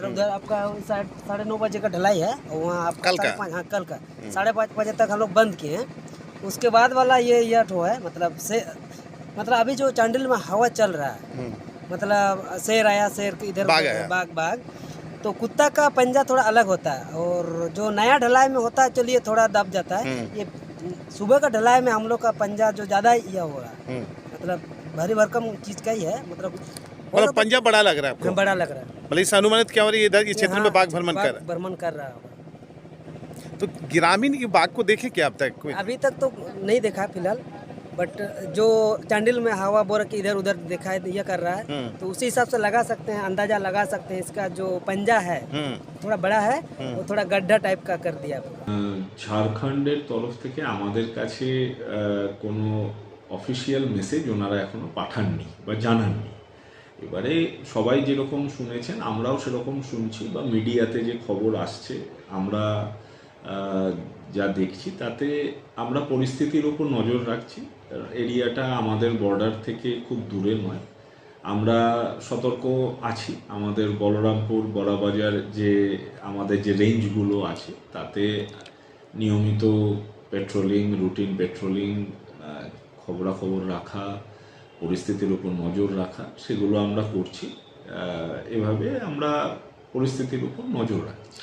मतलब उधर आपका साढ़े साढ़े नौ बजे का ढलाई है और वहाँ आप कल का? हाँ कल का। साढ़े पाँच बजे तक हम लोग बंद किए हैं। उसके बाद वाला ये ये ठो है मतलब से मतलब अभी जो चांडिल में हवा चल रहा है हम्म, मतलब शेर आया शेर के इधर आया। बाघ बाघ तो कुत्ता का पंजा थोड़ा अलग होता है और जो नया ढलाई में होता है चलिए थोड़ा दब जाता है। हम्म। ये सुबह का ढलाई में हम लोग का पंजा जो ज़्यादा यह हो रहा है। मतलब भारी भरकम चीज़ का ही है मतलब मतलब पंजा बड़ा लग रहा है आपको हाँ, बड़ा लग रहा है मतलब इससे अनुमानित क्या हो रही है इधर इस क्षेत्र में हाँ, बाघ भ्रमण बाघ कर रहा भ्रमण कर रहा होगा है तो ग्रामीण ये बाघ को देखे क्या अब तक कोई अभी तक तो नहीं देखा फिलहाल बट जो चांडिल में हवा बोर के इधर उधर देखा है ये कर रहा है हम्म, तो उसी हिसाब से लगा सकते हैं अंदाजा लगा सकते हैं इसका जो पंजा है हम्म, थोड़ा बड़ा है वो थोड़ा गड्ढा टाइप का कर दिया আহ, ঝাড়খণ্ডের তরফ থেকে আমাদের কাছে আহ, কোনো অফিসিয়াল মেসেজ ওনারা এখনো পাঠাননি বা জানাননি এবারে সবাই যেরকম শুনেছেন, আমরাও সেরকম শুনছি বা মিডিয়াতে যে খবর আসছে, আমরা যা দেখছি তাতে আমরা পরিস্থিতির উপর নজর রাখছি। এরিয়াটা আমাদের বর্ডার থেকে খুব দূরে নয়। আমরা সতর্ক আছি। আমাদের বলরামপুর, বড়াবাজার যে আমাদের যে রেঞ্জগুলো আছে, তাতে নিয়মিত পেট্রোলিং রুটিন পেট্রোলিং খবরাখবর রাখা পরিস্থিতির উপর নজর রাখা সেগুলো আমরা করছি। এভাবে আমরা পরিস্থিতির উপর নজর রাখছি।